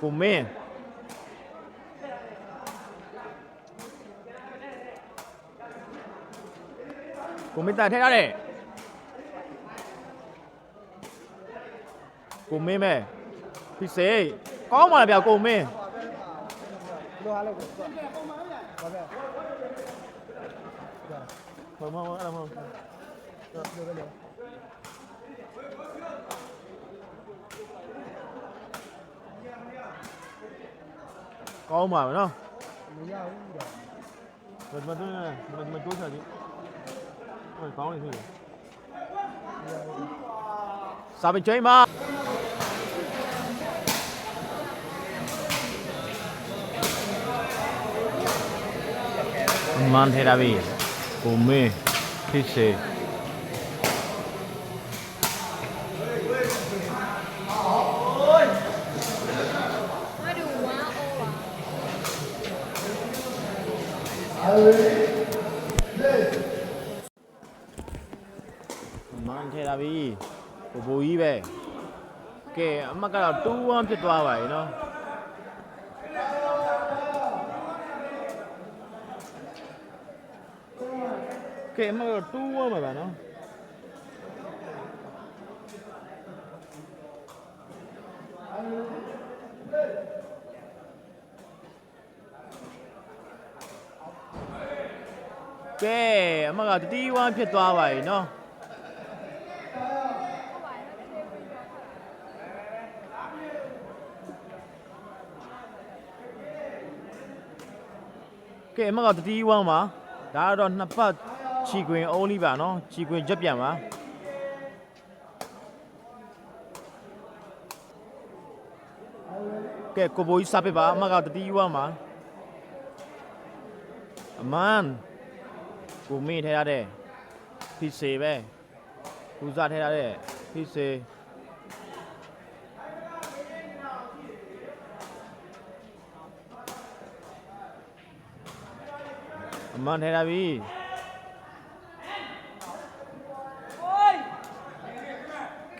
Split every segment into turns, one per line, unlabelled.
ကိုမင်းကိုမင်းတာထဲရတယ်ကိုမင်းမဲဖြစ်စေကောင်းပါလား ဗျာကိုမင်း
လိုဟာလို့ကိုဘာပဲ
မမမအဲ့ဒါမဟုတ်
တော့လိုပဲလေ
ကောင်း မန်ထေရာဘီကိုဘူကြီးပဲကဲအမတ်ကတော့2-1ဖြစ်သွားပါပြီနော်ကဲအမတ်ကတော့2-1ပါဗျာနော် ကဲအမကတတိဝမ်းဖြစ်သွားပါပြီနော်ကဲအမကတတိဝမ်းပါဒါကတော့နှစ်ပတ်ချီခွင်အိုးလေးပါနော်ချီခွင်ချက်ပြန်ပါကဲကိုဘိုးကြီးစားပစ်ပါအမကတတိဝမ်းပါအမန် ကိုမေ့ထဲရတဲ့ဖိစေပဲပူဇာထဲရတဲ့ဖိစေအမှန်ထဲရပြီ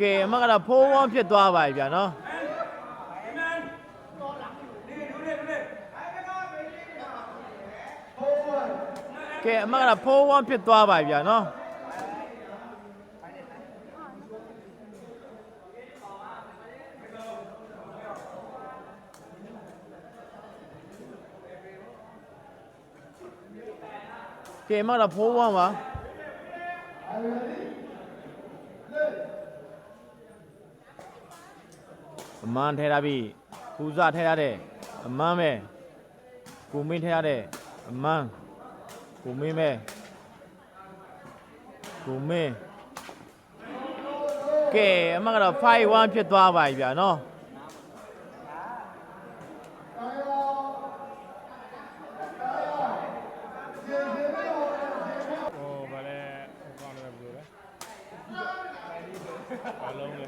ကဲအမကတော့ဖိုးဝမ်းဖြစ်သွားပါပြီဗျာနော် ကဲအမကတော့ဖိုးဝမ်းဖြစ်သွားပါပြီဗျာနော်ကဲအမကတော့ဖိုးဝမ်းပါအမှန်ထဲရပြီပူဇာထဲရတဲ့အမှန်ပဲကိုမင်းထဲရတဲ့အမှန် ကိုမင်းပဲကိုမင်းကဲအမကတော့5-1ဖြစ်သွားပါပြီဗျာနော်
ဟိုဗာလဲဟိုကောင်းတယ်ဘယ်လိုလဲဘာလုံးလဲ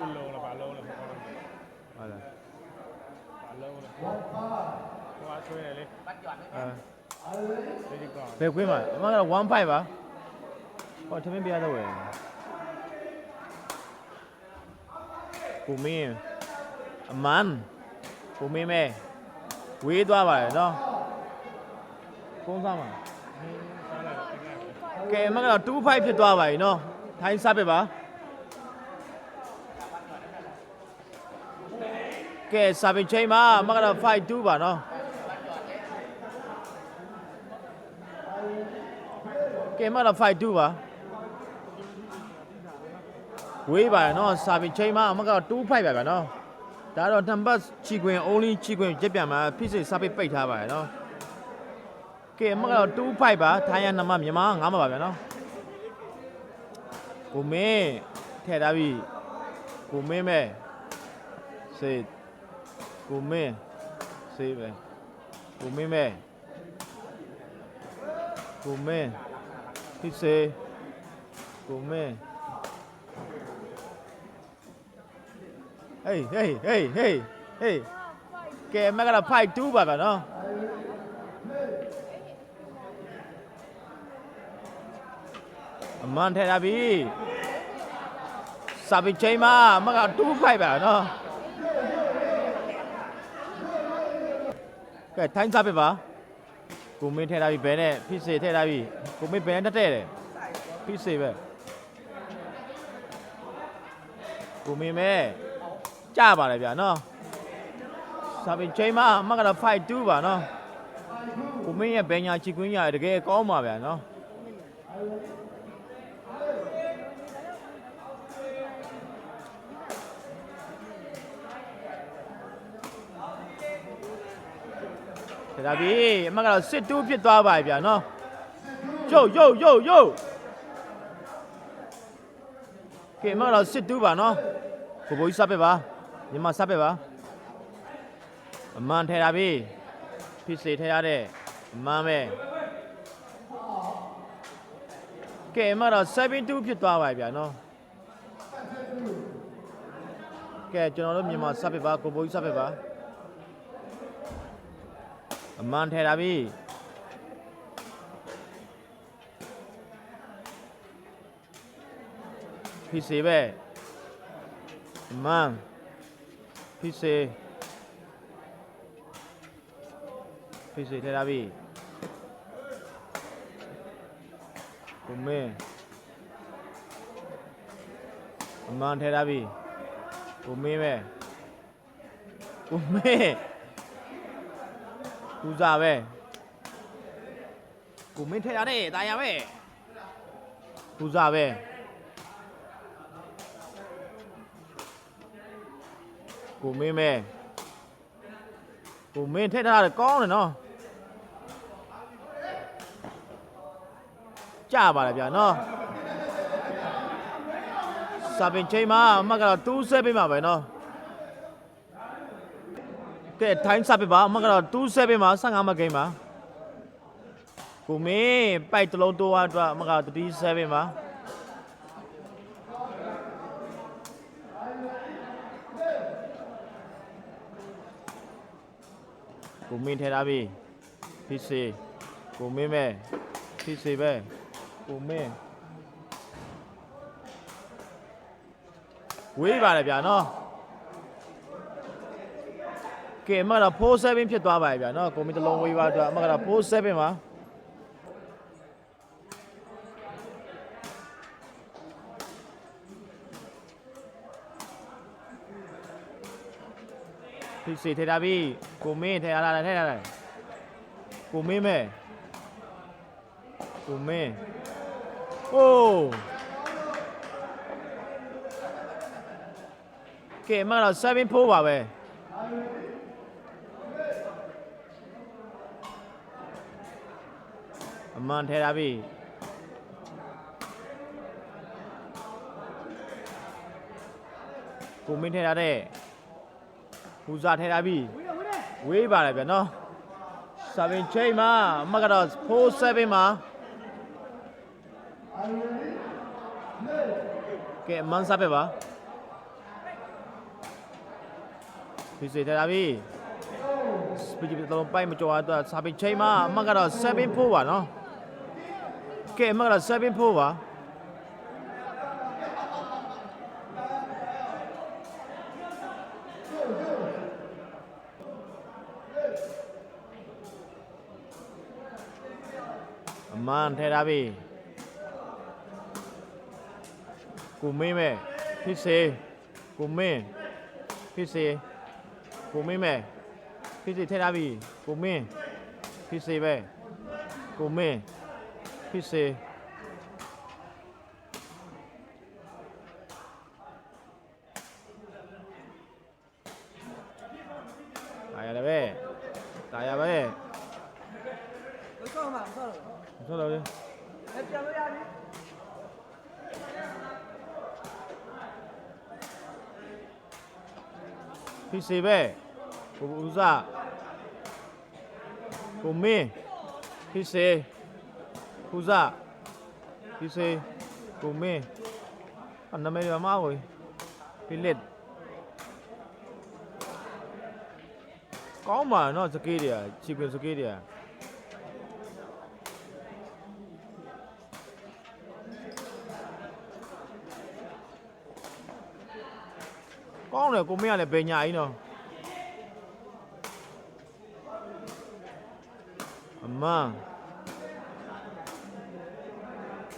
ဘလုံးလဲဘာလုံးလဲဟိုကောင်းတယ်
ဟုတ်လား
ဘာလုံးလဲဟိုအဆွဲလေ
အဲ
ဒီကောင်း
ဘ ယ်ခွင်းမှာအမကတော့1-5ပါဟောထမင်းပြရတော့ဝယ်ကိုမင်းအမန်ကိုမင်းမဲဝေးသွားပါလေနော်ကုန်းစားမှာ
စားလိုက်တော့အဲ့က
ကဲအမကတော့2-5ဖြစ်သွားပါပြီနော်ထိုင်းစားပစ်ပါကဲစာပင်ချိန်မှာအမကတော့5-2ပါနော် ကဲအမကတော့5-2ပါဝေးပါနော်စာပင်ချိန်မှာအမကတော့2-5ပါဗျာနော်ဒါတော့နံပါတ်ချီခွင် only ချီခွင်ကြက်ပြန်မှာဖိစိစာပစ်ပိတ်ထားပါရနော်ကဲအမကတော့2-5ပါထိုင်းရနံပါတ်မြန်မာ9ပါပါဗျာနော်ကိုမင်းထည့်ထားပြီကိုမင်းပဲစေကိုမင်းစေပဲကိုမင်းပဲကိုမင်း ဖိစိကိုမင်းဟေးဟေးဟေးဟေးဟေးကဲမကတော့ဖိုက်2ပါဗျာနော်အမန်ထဲလာပြီစာပစ်ချိန်မှာမက2 5ပါနော်ကဲထိုင်းစားပြပါ ကိုမင်းထဲထားပြီဘယ်နဲ့ဖိစေထဲထားပြီကိုမင်းဘယ်နဲ့တက်တဲ့လဲဖိစေပဲကိုမင်းမဲကြပါလေဗျာနော်စာပင်ချိန်မှာအမကတော့5 2ပါနော်ကိုမင်းရဲ့ဘယ်ညာချီကွင်းရတကယ်ကောင်းပါဗျာနော် ဒါပြီအမကတော့စစ်တူးဖြစ်သွားပါဗျာနော်ယုတ်ယုတ်ယုတ်ယုတ်ကဲအမကတော့စစ်တူးပါနော်ကိုဘိုးကြီးစပ်ပဲပါညီမစပ်ပဲပါအမှန်ထဲတာပြီဖြစ်စေထဲရတဲ့အမှန်ပဲကဲအမကတော့72ဖြစ်သွားပါဗျာနော်ကဲကျွန်တော်တို့မြန်မာစပ်ပဲပါကိုဘိုးကြီးစပ်ပဲပါ အမှန်ထဲတာပြီဖြစ်စေပဲအမှန်ဖြစ်စေဖြစ်စေထဲတာပြီကိုမင်းအမှန်ထဲတာပြီကိုမင်းပဲကိုမင်း ကူစားပဲကိုမင်းထဲရတယ်တာယာပဲကူစားပဲကိုမင်းပဲကိုမင်းထဲထားတယ်ကောင်းတယ်နော်ကြပါလေဗျာနော်စာပင်ချိန်မှာအမတ်ကတော့2 7မှာပဲနော် ကဲထိုင်းစပ်ပြပါအမကတော့27မှာ15မဂိမ်းပါကိုမင်းပိုက်တလုံးတိုးသွားအတွက်အမက37ပါကိုမင်းထဲထားပြီဖြစ်စေကိုမင်းပဲဖြစ်စေပဲကိုမင်းဝေးပါလေဗျာနော် ကဲအမကတော့47ဖြစ်သွားပါပြီဗျာနော်ကွန်ပျူတာလုံးဝေးပါအတွက်အမကတော့47ပါဖိစီထဲတာပြီကိုမင်းထဲလာလာထဲလာလာကိုမင်းမဲကိုမင်းအိုးကဲအမကတော့7ဖိုးပါပဲ မှန်ထဲတာပြီကိုမင်းထဲတာတဲ့ပူဇာထဲတာပြီဝေးပါလေဗျာနော်7ချိန်မှာအမကတော့47မှာကဲအမှန်စားပဲပါဖိစေထဲတာပြီစပီဒီတော့ပိုင်မကျော်တော့စာပေချိန်မှာအမကတော့7ဖို့ပါနော် ကဲအမကတော့7ဖို့ပါအမန်ထဲတာပြီကိုမင်းမဲဖြစ်စေကိုမင်းဖြစ်စေကိုမင်းမဲဖြစ်စေထဲထားပြီကိုမင်း ဖြစ်စေပဲကိုမင်းဖြစ်စေတာရလည်းပဲတာရပဲ
မဆောက်မှာမဆောက်လို့
ဆိုတော့လေ
အဲပြန်လို့ရပြီ
ဖြစ်စေပဲကိုဦးစားကိုမင်းဖြစ်စေ ဦးစားဖြစ်စေကိုမင်းအနမေရမဝေဖိလက်ကောင်းပါနော်စကေးတွေကချီပင်စကေးတွေ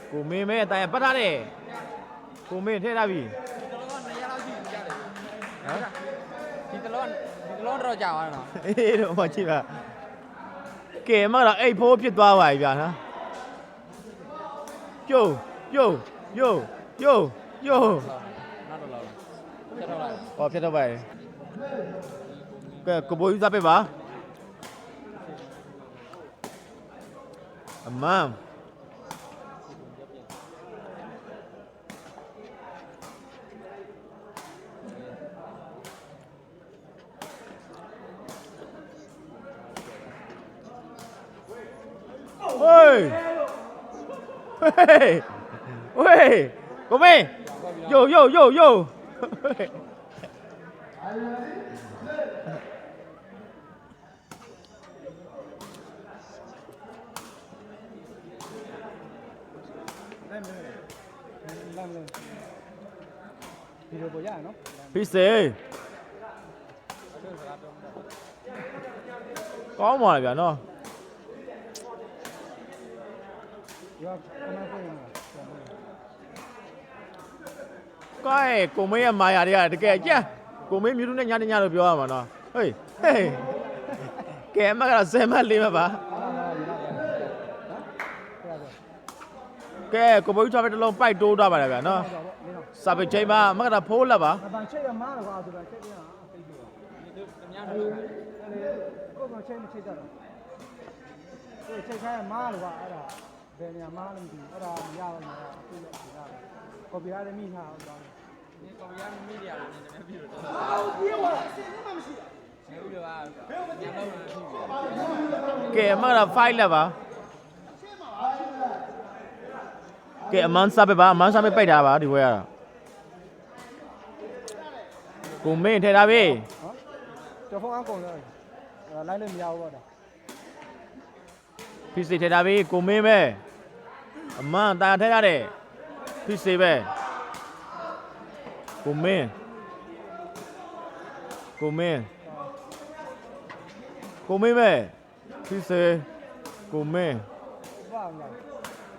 ကကောင်းတယ်ကိုမင်းကလည်းဘယ်ညာကြီးနော်မန်ကိုမင်းမဲတိုင်ပတ်ထားတယ်ကိုမင်းထဲထားပြီ
ဒီတလုံး2ရက်လောက်ရှိပြီကြားတယ်ဟမ်ဒီတလုံးဒီတလုံးတော့ကြာသွားတယ်နော်
အေးတော့မကြည့်ပါကဲမကတော့အိတ်ဖိုးဖြစ်သွားပါပြီဗျာနော်ကျိုးကျိုးယိုးယိုးယိုး
နောက်တော့လောက်ချက်တော့လိုက်
ဟောဖြစ်တော့ပါရဲ့ကဲကိုဘိုးယူစားပေးပါအမန်ဟေးဟေးဟေးကိုမ င်းယိုယိုယိုယို
လိုက်မယ်လိုက်မယ်ဒီလိုပေါ် ရရနော်
ဖြစ်စေကောင်းပါလေဗျာနော်
ရောကမန်ဖေးမှာ
ကဲကိုမင်းရဲ့မာယာတွေကတကယ်ကြက်ကိုမင်းမြူးနဲ့ညနေညလို့ပြောရမှာနော်ဟေးဟေးကဲအမကတော့ဆယ်မလေးမပါ
အာရရရဟမ်ပြရတော့
ကဲကိုဘိုးချောပဲတစ်လုံးပိုက်တိုးသွားပါလေဗျာနော်
တော့မင်းတော့
စာပေချိန်မှာအမကတော့ဖိုးလက်ပါ
အပန်ချိတ်ရမားတော့ကွာဆိုတာချိတ်ပြရအောင်သိပြီဒီတို့အများကြီးကိုယ်ကချိတ်မချိတ်တော့ကိုချိတ်ခိုင်းမားလို့ကွာအဲ့ဒါ ဘယ်နေရာမားလို့မသိဘူးအဲ့ဒါမရဘူးမရအခုလည်းဒီလားကော်ပီရတယ်မိထားအောင်တော့ဒီကော်ပီရမိရတယ်နည်းနည်းပြီးတော့အော်ပြေးသွားအစင်းမှမရှိဘူးဘယ်လိုလဲဘယ်လိုညလုံးလို့ရှိပြီ
ကဲအမကတော့5လက်ပါကဲအမန်စာပေပါအမန်စာပေပိတ်ထားပါဒီဘွဲကတော့ကိုမင်းထဲထားပြီ
ဟမ်ကျော်ဖုန်းအကုန်လုံးလိုင်းလို့မရဘူးပေါ့ဒါ
ဖိစီထဲထားပြီကိုမင်းပဲ အမန်တာထဲထားတယ်ဖိစီပဲကိုမင်းကိုမင်းကိုမင်းပဲဖိစီကိုမင်း
ဘာမှမရ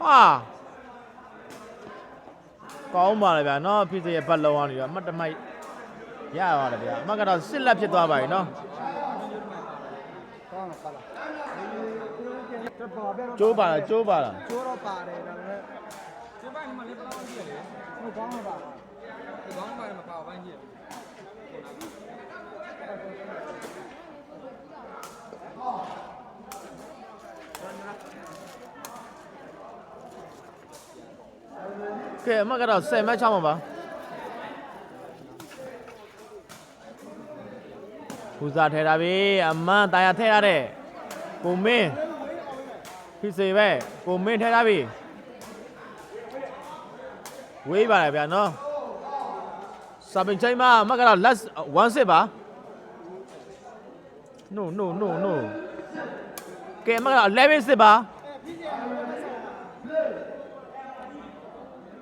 ဟာကောင်းပါလေဗျာနော်ဖိစီရဲ့ဘတ်လုံးအောင်နေတော့အမတ်တမိုက်ရပါတယ်ဗျာအမတ်ကတော့စစ်လက်ဖြစ်သွားပါပြီနော်
ကောင်းလားပါလား ကျပါပဲ
ကျိုးပါလားကျိုးပါလား
ကျိုးတော့ပါတယ်ဒါပေမဲ့ကျိုးပိုင်းမှာလည်းဘယ်လောက်ရှိရလဲဟုတ်ကောင်းပါပါဒီကောင်းပိုင်းမှာပါပိုင်းရှိရ
ကဲအမတ်ကတော့10မတ်ချမှာပါပူဇာထဲတာပြီအမန်တာယာထဲရတဲ့ကိုမင်း ဖိစေပဲကိုမင်းထဲတာပြီဝေးပါလေဗျာနော်စာပင်ချိန်မှာအမတ်ကတော့ last 1 sit ပါ no no no no ကဲအမတ်ကတော့11 sit ပါ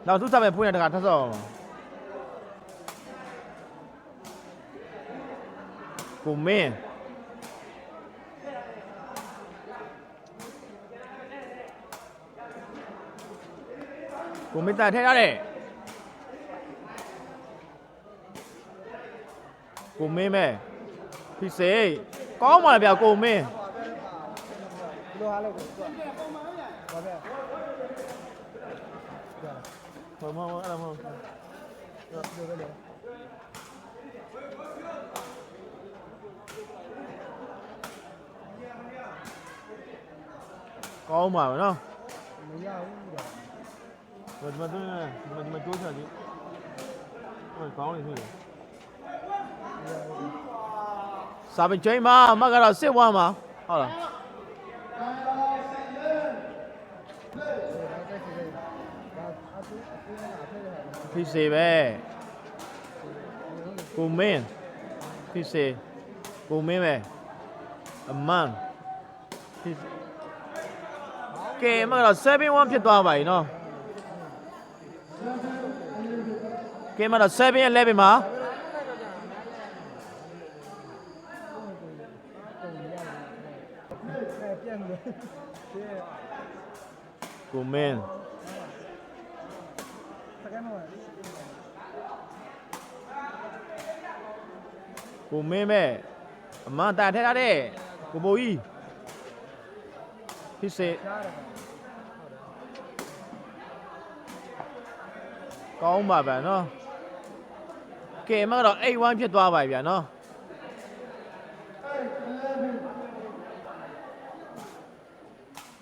နောက်သူစာပင်ဖွင့်ရတကထပ်ဆော့အောင်ကိုမင်း ကိုမင်းတာထဲရတယ်ကိုမင်းမဲဖြစ်စေကောင်းပါလားဗျာကိုမင်း
ဒီလိုဟာလို့ကိုပုံမှန်ရပါပဲ
မမမအဲ့ဒါမဟုတ်
ဒီလိုပဲလေ
ကောင်းပါပဲနော်
မရဘူး ဒါ
ဒီမှာဒီမှာဒီမှာဒီမှာကျိုးချကြည့်ဟိုကောင်းနေပြီစာပင်ချိန်မှာအမကတော့စစ်ဝမ်းမှာဟုတ်လားဖြစ်စေပဲကိုမင်းဖြစ်စေကိုမင်းပဲအမန်ဖြစ်ကဲအမကတော့7-1ဖြစ်သွားပါပြီနော် ကဲအမတော့7-11မှာ
ပြက်နေရှင်း
ကိုမင်း
စကမ်းမဝင်
ကိုမင်းပဲအမန်တာထဲထားတဲ့ကိုဘိုကြီးဖြစ်စေ
ရှားတယ်
ကောင်းပါဗျာနော် ကဲအမကတော့8-1ဖြစ်သွားပါပြီဗျာနော်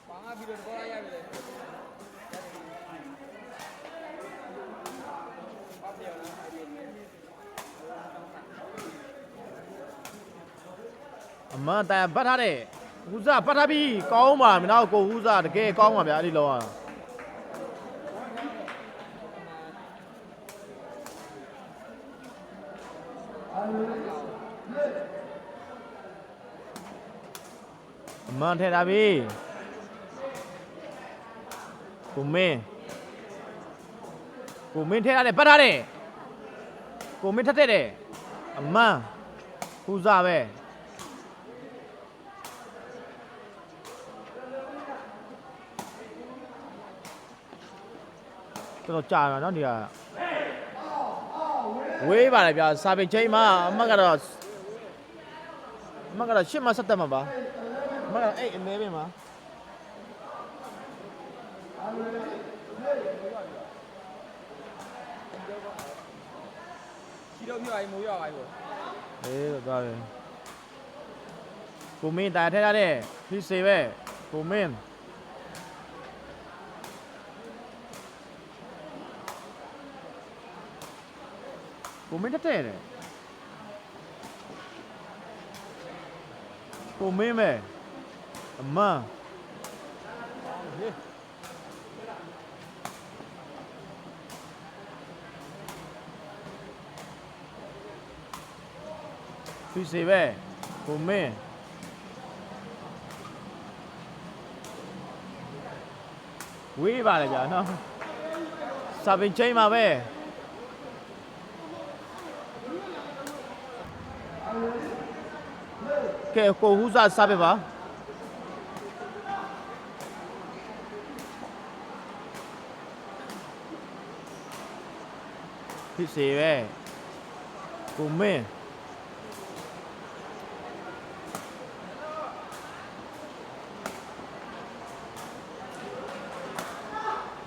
ဘာငါဗီဒီယိုတစ်ခေါက်ရိုက်ပြီလေ
အမန်တာပတ်ထားတဲ့ဟူစားပတ်ထားပြီကောင်းပါမနော်ကိုဟူစားတကယ်ကောင်းပါဗျာအဲ့ဒီလောက မန်ထဲထားပြီကိုမင်းကိုမင်းထဲထားတယ်ပတ်ထားတယ်ကိုမင်းထက်တဲ့တယ်အမန်ဟူစားပဲ တော်တော်ကြာမှာเนาะဒီကဝေးပါလေဗျာစာပေချိန်မှာအမတ်ကတော့အမတ်ကတော့ရှစ်မဆက်တက်မှာပါအ မတ်ကတော့အဲ့အမဲပဲမှာ
ချီတော့ပြပါရင်မိုးရွာပါပြီပေါ့
အေးတော့သွားပြီကိုမင်းတာထဲထားတဲ့ဖိစေပဲကိုမင်းကိုမင်းတက်တဲ့တယ်ကိုမင်းပဲ အမန်ဖိစေပဲကိုမင်းဝေးပါလေဗျာနော်စာပင်ချိန်မှာပဲကဲကိုဟူးစားစားပဲပါ ဖိစေပဲကိုမင်း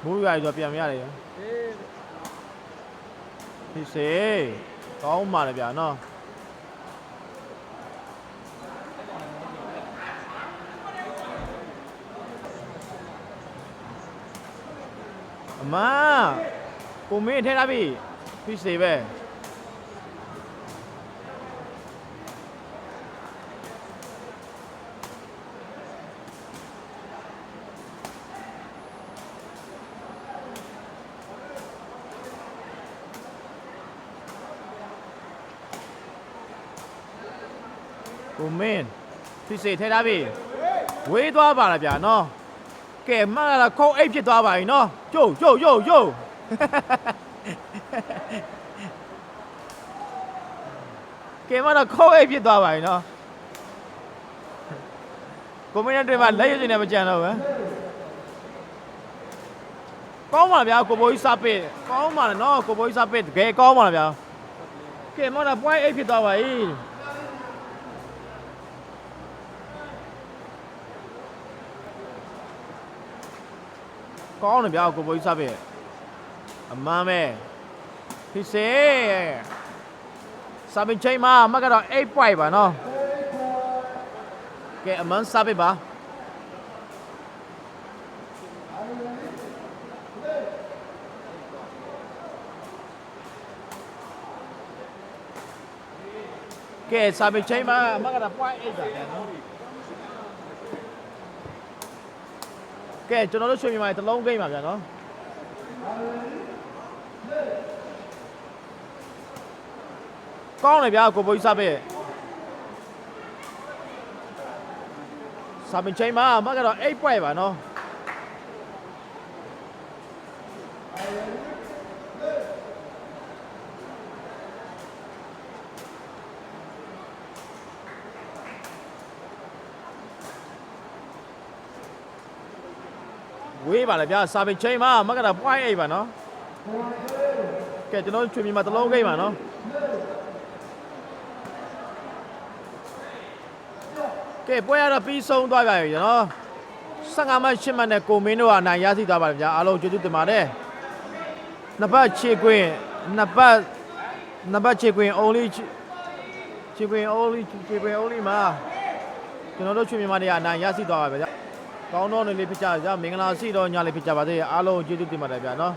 မိုးရွာကြီးဆိုပြန်မရတယ်ရ
အေး
ဖြစ်စေကောင်းပါလေဗျာနော်အမကိုမင်းထဲထားပြီ ဖြစ်စေပဲကိုမင်းဖြစ်စေထဲထားပြီဝေးသွားပါလားဗျာနော်ကဲမှန်လားခုံးအိတ်ဖြစ်သွားပါပြီနော်ကျို့ကျို့ကျို့ကျို့ ကဲမတော့ခုံးအိတ်ဖြစ်သွားပါပြီနော်ကိုမင်းတွေမှာလက်ရည်စင်နဲ့မကြံတော့ဘူးကောင်းပါလားဗျာကိုဘိုးကြီးစပစ်ကောင်းပါလားနော်ကိုဘိုးကြီးစပစ်တကယ်ကောင်းပါလားဗျာကဲမတော့ point 8ဖြစ်သွားပါပြီကောင်းတယ်ဗျာကိုဘိုးကြီးစပစ်အမှန်ပဲဖြစ်စေ စာပင်ချိန်မှာအမတ်ကတော့8 point ပါနော်ကဲအမှန်စပစ်ပါကဲစာပင်ချိန်မှာအမတ်ကတော့ point 8ပါဗျာနော်ကဲကျွန်တော်တို့ရွှေမြန်မာတစ်လုံးဂိမ်းပါဗျာနော် ကောင်းတယ်ဗျာကိုဘိုးကြီးစပစ်စာပင်ချိန်မှာအမတ်ကတော့8 point ပါနော်ကဝေးပါလေဗျာစာပေချိန်မှာအမကတော့ point 8ပါနော်ကဲကျွန်တော်ချွေမြန်မာတစ်လုံးကိန်းပါနော် ကဲပွဲရတော့ပြီးဆုံးသွားပါပြီနော်15မှ8မှနဲ့ကိုမင်းတို့ကအနိုင်ရရှိသွားပါပြီဗျာအားလုံးကျေးဇူးတင်ပါတယ်နှစ်ပတ်ခြေကွင်းနှစ်ပတ်နှစ်ပတ်ခြေကွင်း only ခြေကွင်း only ခြေကွင်း only မှာကျွန်တော်တို့ချွေမြန်မာတွေကအနိုင်ရရှိသွားပါပြီဗျာကောင်းတော့နေလေးဖြစ်ကြကြမင်္ဂလာရှိတော့ညလေးဖြစ်ကြပါသေးအားလုံးကျေးဇူးတင်ပါတယ်ဗျာနော်